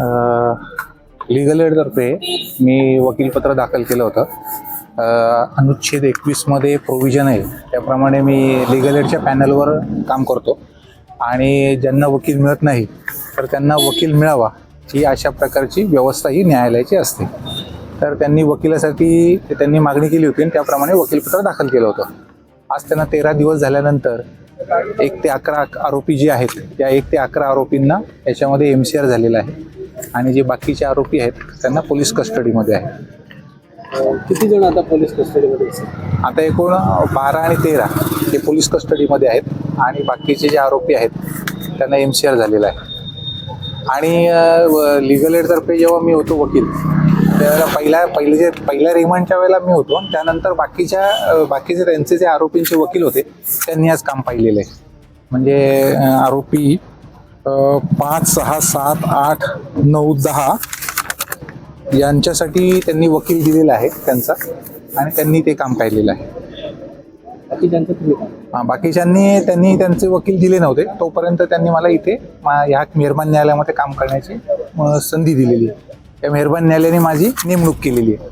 Legal एडतर्फे मी वकीलपत्र दाखल केलं होतं. अनुच्छेद एकवीसमध्ये प्रोव्हिजन आहे. त्याप्रमाणे मी लिगल एडच्या पॅनलवर काम करतो. आणि ज्यांना वकील मिळत नाही तर त्यांना वकील मिळावा ही अशा प्रकारची व्यवस्था ही न्यायालयाची असते. तर त्यांनी वकिलासाठी त्यांनी मागणी केली होती आणि त्याप्रमाणे वकीलपत्र दाखल केलं होतं. आज त्यांना तेरा दिवस झाल्यानंतर एक ते अकरा आरोपी जे आहेत त्या एक ते अकरा आरोपींना याच्यामध्ये एम सी आर झालेला आहे. आणि जे बाकीचे आरोपी आहेत त्यांना पोलीस कस्टडीमध्ये आहे. किती जण आता पोलीस कस्टडीमध्ये आता एकूण बारा आणि तेरा हे पोलीस कस्टडीमध्ये आहेत आणि बाकीचे जे आरोपी आहेत त्यांना एम सी आर झालेला आहे. आणि लिगल एडतर्फे जेव्हा मी होतो वकील त्यावेळेला पहिल्या पहिले जे पहिल्या रिमांडच्या वेळेला मी होतो. आणि त्यानंतर बाकीच्या बाकीचे त्यांचे जे आरोपींचे वकील होते त्यांनी आज काम पाहिलेलं आहे. म्हणजे आरोपी पाच सहा सात आठ नऊ दहा यांच्यासाठी त्यांनी वकील दिलेला आहे त्यांचा आणि त्यांनी ते काम पाहिलेलं आहे? हा, बाकीच्यांनी त्यांनी त्यांचे वकील दिले नव्हते. तोपर्यंत त्यांनी मला इथे ह्या मेहरबान न्यायालयामध्ये काम करण्याची संधी दिलेली आहे. त्या मेहरबान न्यायालयाने माझी नेमणूक केलेली आहे.